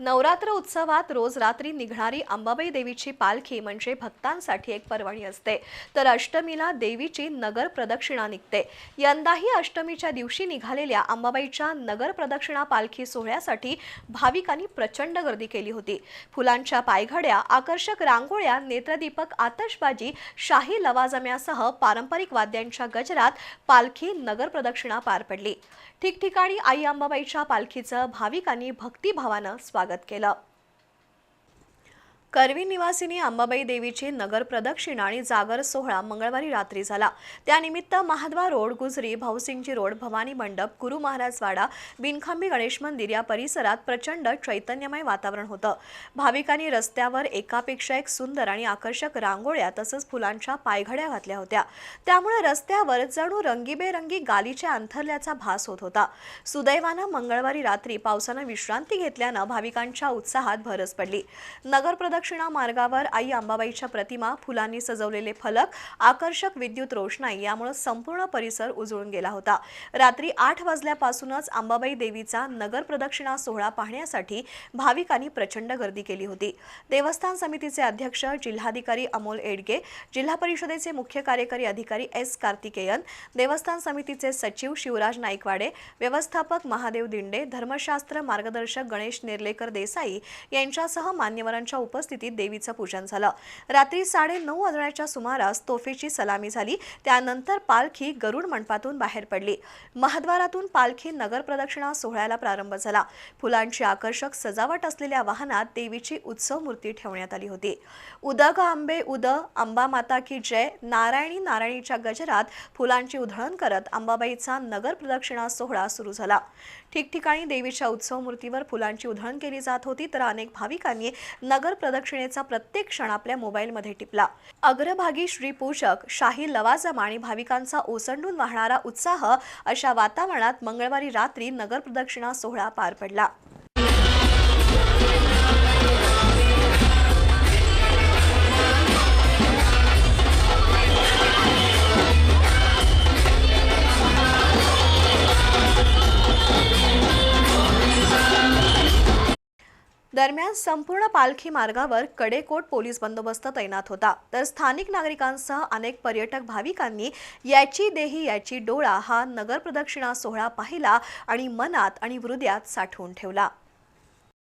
नवरात्र उत्सवात रोज रात्री निघणारी अंबाबाई देवीची पालखी म्हणजे भक्तांसाठी एक पर्वणी असते. तर अष्टमीला देवीची नगर प्रदक्षिणा निघते. यंदाही अष्टमीच्या दिवशी निघालेल्या अंबाबाईच्या नगर प्रदक्षिणा पालखी सोहळ्यासाठी भाविकांनी प्रचंड गर्दी केली होती. फुलांच्या पायघड्या आकर्षक रांगोळ्या नेत्रदीपक आतषबाजी शाही लवाजम्यासह पारंपरिक वाद्यांच्या गजरात पालखी नगर प्रदक्षिणा पार पडली. ठिकठिकाणी आई अंबाबाईच्या पालखीचं भाविकांनी भक्तिभावानं स्वागत स्वागत केलं. करवी निवासिनी अंबाबाई देवीची नगर प्रदक्षिणा आणि जागर सोहळा मंगळवारी रात्री झाला. त्यानिमित्त महाद्वार रोड गुजरी भाऊसिंगजी रोड भवानी मंडप गुरु महाराजवाडा बिनखांबी गणेश मंदिर या परिसरात प्रचंड चैतन्यमय वातावरण होतं. भाविकांनी रस्त्यावर एकापेक्षा एक सुंदर आणि आकर्षक रांगोळ्या तसंच फुलांच्या पायघड्या घातल्या होत्या. त्यामुळे रस्त्यावर जणू रंगीबेरंगी गालीच्या अंथरल्याचा भास होत होता. सुदैवानं मंगळवारी रात्री पावसानं विश्रांती घेतल्यानं भाविकांच्या उत्साहात भरच पडली. नगर मार्गावर आई अंबाबाईच्या प्रतिमा फुलांनी सजवलेले फलक आकर्षक विद्युत रोषणाई यामुळे संपूर्ण परिसर उजळून गेला होता. रात्री आठ वाजल्यापासूनच अंबाबाई देवीचा नगर प्रदक्षिणा सोहळा पाहण्यासाठी भाविकांनी प्रचंड गर्दी केली होती. देवस्थान समितीचे अध्यक्ष जिल्हाधिकारी अमोल एडगे जिल्हा परिषदेचे मुख्य कार्यकारी अधिकारी एस कार्तिकेयन देवस्थान समितीचे सचिव शिवराज नाईकवाडे व्यवस्थापक महादेव दिंडे धर्मशास्त्र मार्गदर्शक गणेश नेर्लेकर देसाई यांच्यासह मान्यवरांच्या उपस्थितीत देवीचं पूजन झालं. रात्री साडे नऊ वाजण्याच्या सुमारास तोफेची सलामी झाली. त्यानंतर पालखी गरुड मंडपातून बाहेर पडली. महाद्वारातून पालखी नगर प्रदक्षिणा सोहळ्याला प्रारंभ झाला. फुलांची आकर्षक सजावट असलेल्या वाहनात देवीची उत्सव मूर्ती ठेवण्यात आली होती. उदग आंबे उद अंबा माता की जय नारायणी नारायणीच्या गजरात फुलांची उधळण करत अंबाबाईचा नगर प्रदक्षिणा सोहळा सुरू झाला. ठिकठिकाणी देवीच्या उत्सव मूर्तीवर फुलांची उधळण केली जात होती तर अनेक भाविकांनी नगर प्रदक्षिणेचा प्रत्येक क्षण आपल्या मोबाईलमध्ये टिपला. अग्रभागी श्री पोषक शाही लवाजम आणि भाविकांचा ओसंडून वाहणारा उत्साह अशा वातावरणात मंगळवारी रात्री नगर प्रदक्षिणा सोहळा पार पडला. दरम्यान संपूर्ण पालखी मार्गावर कडेकोट पोलीस बंदोबस्त तैनात होता. तर स्थानिक नागरिकांसह अनेक पर्यटक भाविकांनी याची देही याची डोळा हा नगर प्रदक्षिणा सोहळा पाहिला आणि मनात आणि हृदयात साठवून ठेवला.